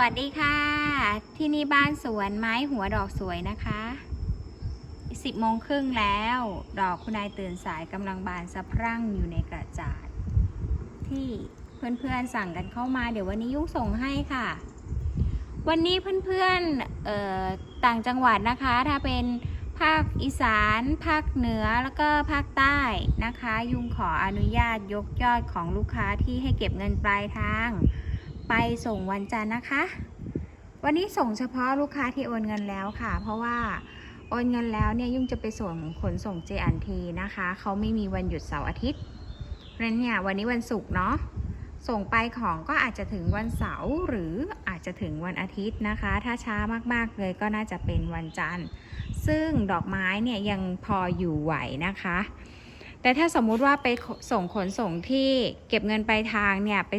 วัสดีค่ะ ที่นี่บ้านสวนไม้หัวดอกสวยนะคะสิบโมงครึ่งแล้ว ดอกคุณนายตื่นสายกำลังบานสะพรั่งอยู่ในกระจาด ที่เพื่อนๆสั่งกันเข้ามาเดี๋ยววันนี้ยุ่งส่งให้ค่ะ วันนี้เพื่อนๆต่างจังหวัดนะคะ ถ้าเป็นภาคอีสาน ภาคเหนือแล้วก็ภาคใต้นะคะ ยุ่งขออนุญาตยกยอดของลูกค้าที่ให้เก็บเงินปลายทาง ไปส่งวันจันทร์นะคะ วันนี้ส่งเฉพาะลูกค้าที่โอนเงินแล้วค่ะ เพราะว่าโอนเงินแล้วเนี่ยยุ่งจะไปส่งขนส่งเจอันทีนะคะ เขาไม่มีวันหยุดเสาร์อาทิตย์เพราะนั้นเนี่ยวันนี้วันศุกร์เนาะส่งไปของก็อาจจะถึงวันเสาร์หรืออาจจะถึงวันอาทิตย์นะคะ ถ้าช้ามากๆเลยก็น่าจะเป็นวันจันทร์ ซึ่งดอกไม้เนี่ยยังพออยู่ไหวนะคะ แต่ถ้าสมมุติว่าไปส่งขนส่งที่เก็บเงินปลายทางเนี่ยไป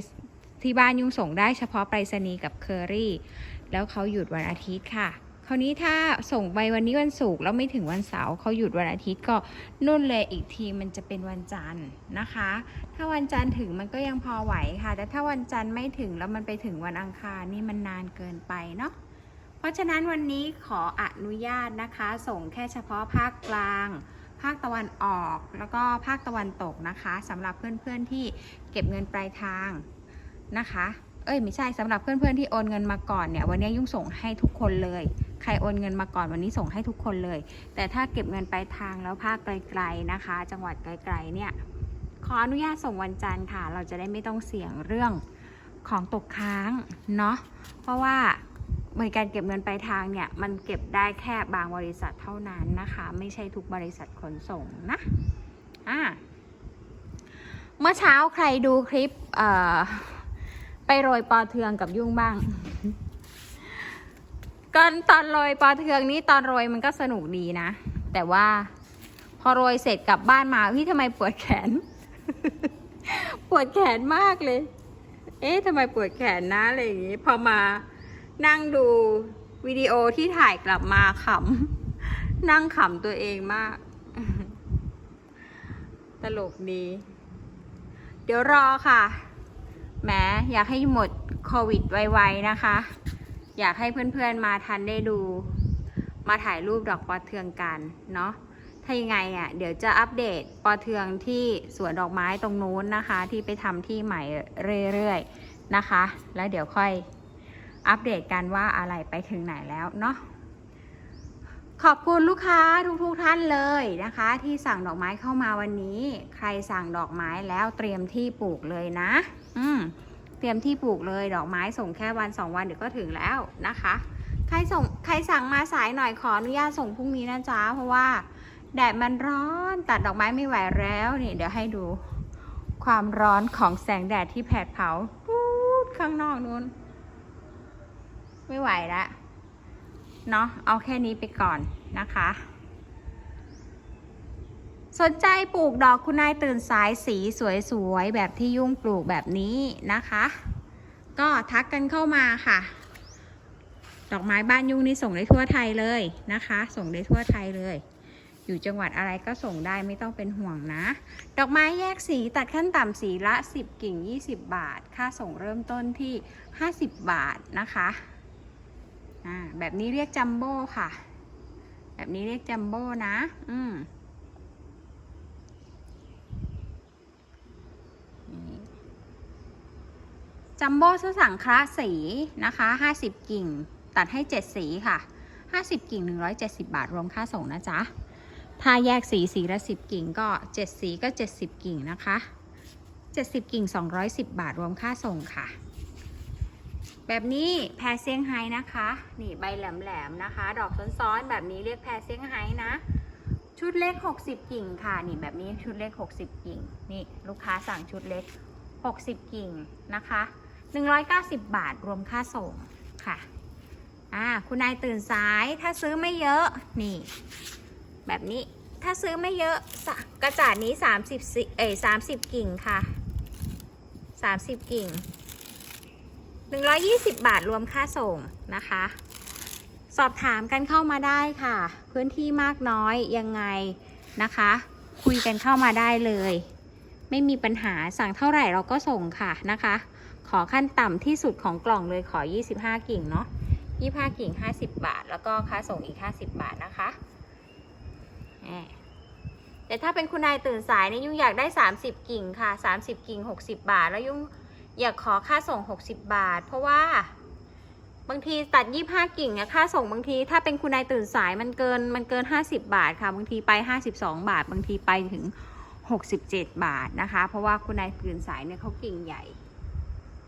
ที่บ้านยุ่งส่งได้เฉพาะไปรษณีย์กับเคอรี่ แล้วเขาหยุดวันอาทิตย์ค่ะ คราวนี้ถ้าส่งไปวันนี้วันศุกร์แล้วไม่ถึงวันเสาร์เขาหยุดวันอาทิตย์ก็นุ่นเลยอีกทีมันจะเป็นวันจันทร์นะคะ ถ้าวันจันทร์ถึงมันก็ยังพอไหวค่ะ แต่ถ้าวันจันทร์ไม่ถึงแล้วมันไปถึงวันอังคารนี่มันนานเกินไปเนาะเพราะฉะนั้นวันนี้ขออนุญาตนะคะ ส่งแค่เฉพาะภาคกลางภาคตะวันออกแล้วก็ภาคตะวันตกนะคะสำหรับเพื่อนๆที่เก็บเงินปลายทาง นะคะ เอ้ยไม่ใช่สำหรับเพื่อนๆที่โอนเงินมาก่อนเนี่ยวันนี้ยุ่งส่งให้ทุกคนเลย ใครโอนเงินมาก่อนวันนี้ส่งให้ทุกคนเลย แต่ถ้าเก็บเงินปลายทางแล้วภาคไกลๆนะคะ จังหวัดไกลๆเนี่ยขออนุญาตส่งวันจันทร์ค่ะ เราจะได้ไม่ต้องเสี่ยงเรื่องของตกค้างเนาะเพราะว่าบริการเก็บเงินปลายทางเนี่ยมันเก็บได้แค่บางบริษัทเท่านั้นนะคะ ไม่ใช่ทุกบริษัทขนส่งนะอ่าเมื่อเช้าใครดูคลิปเอ่อ ไปโรยปอเทืองกับยุ่งบ้างก่อนตอนโรยปอเทืองนี้ตอนโรยมันก็สนุกดีนะ แต่ว่าพอโรยเสร็จกลับบ้านมาพี่ทำไมปวดแขน ปวดแขนมากเลย เอ๊ะทำไมปวดแขนนะอะไรอย่างงี้ พอมานั่งดูวิดีโอที่ถ่ายกลับมาขำนั่งขำตัวเองมาก ตลกดี เดี๋ยวรอค่ะ แหมอยากให้หมดโควิดไวๆนะคะ อยากให้เพื่อนๆมาทันได้ดู มาถ่ายรูปดอกปอเทืองกันเนาะถ้ายังไงอะเดี๋ยวจะอัปเดตปอเทืองที่สวนดอกไม้ตรงนู้นนะคะ ที่ไปทำที่ใหม่เรื่อยๆนะคะ แล้วเดี๋ยวค่อยอัปเดตกันว่าอะไรไปถึงไหนแล้วเนาะ ขอบคุณลูกค้าทุกๆท่านเลยนะคะ ที่สั่งดอกไม้เข้ามาวันนี้ ใครสั่งดอกไม้แล้วเตรียมที่ปลูกเลยนะ อืมเตรียมที่ปลูกเลยดอกไม้ส่งแค่วันสองวันเดี๋ยวก็ถึงแล้วนะคะ ใครส่งใครสั่งมาสายหน่อยขออนุญาตส่งพรุ่งนี้นะจ๊ะเพราะว่าแดดมันร้อนตัดดอกไม้ไม่ไหวแล้วนี่เดี๋ยวให้ดู ความร้อนของแสงแดดที่แผดเผาปูดข้างนอกนู้น ไม่ไหวแล้ว เนาะเอาแค่นี้ไปก่อนนะคะ สนใจปลูกดอกคุณนายตื่นสายสีสวยๆ แบบที่ยุ่งปลูกแบบนี้นะคะ ก็ทักกันเข้ามาค่ะ ดอกไม้บ้านยุ่งนี่ส่งได้ทั่วไทยเลยนะคะ ส่งได้ทั่วไทยเลยอยู่จังหวัดอะไรก็ส่งได้ไม่ต้องเป็นห่วงนะ ดอกไม้แยกสีตัดขั้นต่ำสีละ 10 กิ่ง 20 บาท ค่าส่งเริ่มต้นที่ 50 บาทนะคะ อ่าแบบนี้เรียกจัมโบ้ค่ะ แบบนี้เรียกจัมโบ้นะ อืมจัมโบ้สสังคระสีนะคะ50กิ่ง ตัดให้7สีค่ะ50กิ่ง170บาท รวมค่าส่งนะจ๊ะ ถ้าแยกสีสีละ10กิ่งก็7สีก็70กิ่งนะคะ70กิ่ง210บาท รวมค่าส่งค่ะ แบบนี้แพรเซี่ยงไฮ้นะคะ นี่ใบแหลมๆนะคะ ดอกซ้อนๆแบบนี้เรียกแพรเซี่ยงไฮ้นะ ชุดเล็ก 60 กิ่งค่ะ นี่แบบนี้ชุดเล็ก 60 กิ่ง นี่ลูกค้าสั่งชุดเล็ก 60 กิ่งนะคะ 190 บาทรวมค่าส่งค่ะ อ่าคุณนายตื่นสายถ้าซื้อไม่เยอะ นี่ แบบนี้ถ้าซื้อไม่เยอะกระจาดนี้ 30สิเอ้ย30 กิ่งค่ะ 30 กิ่ง 120 บาทรวมค่าส่งนะคะ สอบถามกันเข้ามาได้ค่ะ พื้นที่มากน้อยยังไงนะคะ คุยกันเข้ามาได้เลย ไม่มีปัญหาสั่งเท่าไหร่เราก็ส่งค่ะนะคะ ขอขั้นต่ำที่สุดของกล่องเลยขอ 25 กิ่งเนาะ25 กิ่ง 50 บาท แล้วก็ค่าส่งอีก 50 บาทนะคะแต่ถ้าเป็นคุณนายตื่นสายเนี่ยยุ่งอยากได้ 30 กิ่งค่ะ 30 กิ่ง 60 บาท แล้วยุ่ง อย่าขอค่าส่ง 60 บาท เพราะว่า บางทีตัด 25 กิ่งอะค่าส่งบางที ถ้าเป็นคุณนายตื่นสายมันเกินมันเกิน 50 บาทค่ะ บางทีไป 52 บาท บางทีไปถึง 67 บาทนะคะ เพราะว่าคุณนายตื่นสายเนี่ยเขากิ่งใหญ่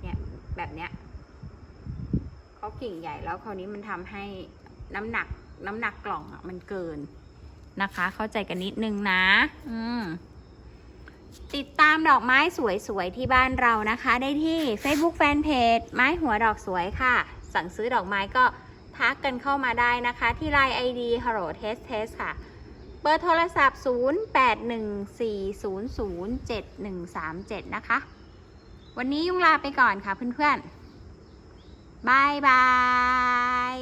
เนี่ยแบบเนี้ยเขากิ่งใหญ่แล้วคราวนี้มันทำให้น้ำหนักน้ำหนักกล่องอะมันเกินนะคะ เข้าใจกันนิดนึงนะ อืม ติดตามดอกไม้สวยๆที่บ้านเรานะคะ ได้ที่ Facebook Fanpage ไม้หัวดอกสวยค่ะ สั่งซื้อดอกไม้ก็ทักกันเข้ามาได้นะคะ ที่ Line ID Hello Test Test ค่ะ เบอร์โทรศัพท์ 0814007137 นะคะ วันนี้ยุ่งลาไปก่อนค่ะเพื่อนๆบายบาย